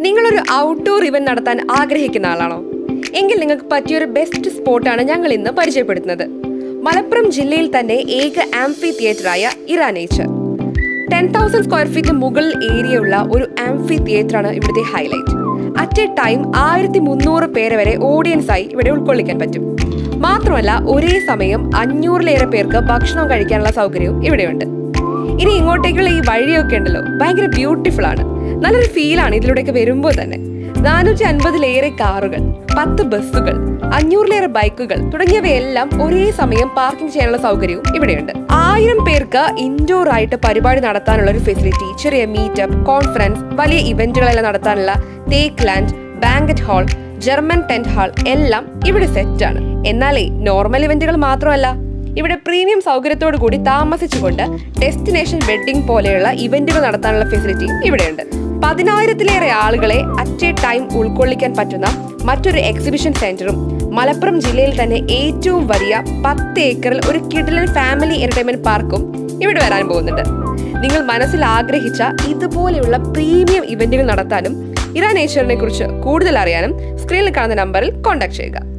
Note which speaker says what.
Speaker 1: നിങ്ങളൊരു outdoor event നടത്താൻ ആഗ്രഹിക്കുന്ന ആളാണോ? എങ്കിൽ നിങ്ങൾക്ക് പറ്റിയൊരു ബെസ്റ്റ് സ്പോട്ടാണ് ഞങ്ങൾ ഇന്ന് പരിചയപ്പെടുത്തുന്നത്. മലപ്പുറം ജില്ലയിൽ തന്നെ ഏക ആംഫി തിയേറ്ററായ ആയ ഇറാനേച്ചർ ടെൻ തൗസൻഡ് സ്ക്വയർ ഫീറ്റ് മുകളിൽ ഏരിയ ഉള്ള ഒരു ആംഫി തിയേറ്ററാണ് ഇവിടുത്തെ ഹൈലൈറ്റ് അറ്റ് എ ടൈം ആയിരത്തി മുന്നൂറ് പേരെ വരെ ഓഡിയൻസ് ആയി ഇവിടെ ഉൾക്കൊള്ളിക്കാൻ പറ്റും. മാത്രമല്ല ഒരേ സമയം അഞ്ഞൂറിലേറെ പേർക്ക് ഭക്ഷണം കഴിക്കാനുള്ള സൗകര്യവും ഇവിടെയുണ്ട്. ഇനി ഇങ്ങോട്ടേക്കുള്ള ഈ വഴിയൊക്കെ ഉണ്ടല്ലോ. ഭയങ്കര ബ്യൂട്ടിഫുൾ ആണ്. നല്ലൊരു ഫീലാണ് ഇതിലൂടെയൊക്കെ വരുമ്പോൾ തന്നെ. നാനൂറ്റി അൻപതിലേറെ കാറുകൾ പത്ത് ബസ്സുകൾ അഞ്ഞൂറിലേറെ ബൈക്കുകൾ തുടങ്ങിയവയെല്ലാം ഒരേ സമയം പാർക്കിംഗ് ചെയ്യാനുള്ള സൗകര്യവും ഇവിടെയുണ്ട്. ആയിരം പേർക്ക് ഇൻഡോർ ആയിട്ട് പരിപാടി നടത്താനുള്ള ഒരു ഫെസിലിറ്റി ചെറിയ മീറ്റപ്പ് കോൺഫറൻസ് വലിയ ഇവന്റുകളെല്ലാം നടത്താനുള്ള തേക്ക് land banquet hall German tent hall എല്ലാം ഇവിടെ സെറ്റ് ആണ്. എന്നാലേ നോർമൽ ഇവന്റുകൾ മാത്രമല്ല ഇവിടെ പ്രീമിയം സൗകര്യത്തോടു കൂടി താമസിച്ചുകൊണ്ട് ഡെസ്റ്റിനേഷൻ വെഡ്ഡിംഗ് പോലെയുള്ള ഇവന്റുകൾ നടത്താനുള്ള ഫെസിലിറ്റിയും ഇവിടെയുണ്ട്. പതിനായിരത്തിലേറെ ആളുകളെ അറ്റ് എ ടൈം ഉൾക്കൊള്ളിക്കാൻ പറ്റുന്ന മറ്റൊരു എക്സിബിഷൻ സെന്ററും മലപ്പുറം ജില്ലയിൽ തന്നെ ഏറ്റവും വലിയ പത്ത് ഏക്കറിൽ ഒരു കിഡിലൻ ഫാമിലി എന്റർടൈൻമെന്റ് പാർക്കും ഇവിടെ വരാൻ പോകുന്നുണ്ട്. നിങ്ങൾ മനസ്സിൽ ആഗ്രഹിച്ച ഇതുപോലെയുള്ള പ്രീമിയം ഇവന്റുകൾ നടത്താനും ഇറാൻ കുറിച്ച് കൂടുതൽ അറിയാനും സ്ക്രീനിൽ കാണുന്ന നമ്പറിൽ കോൺടാക്ട് ചെയ്യുക.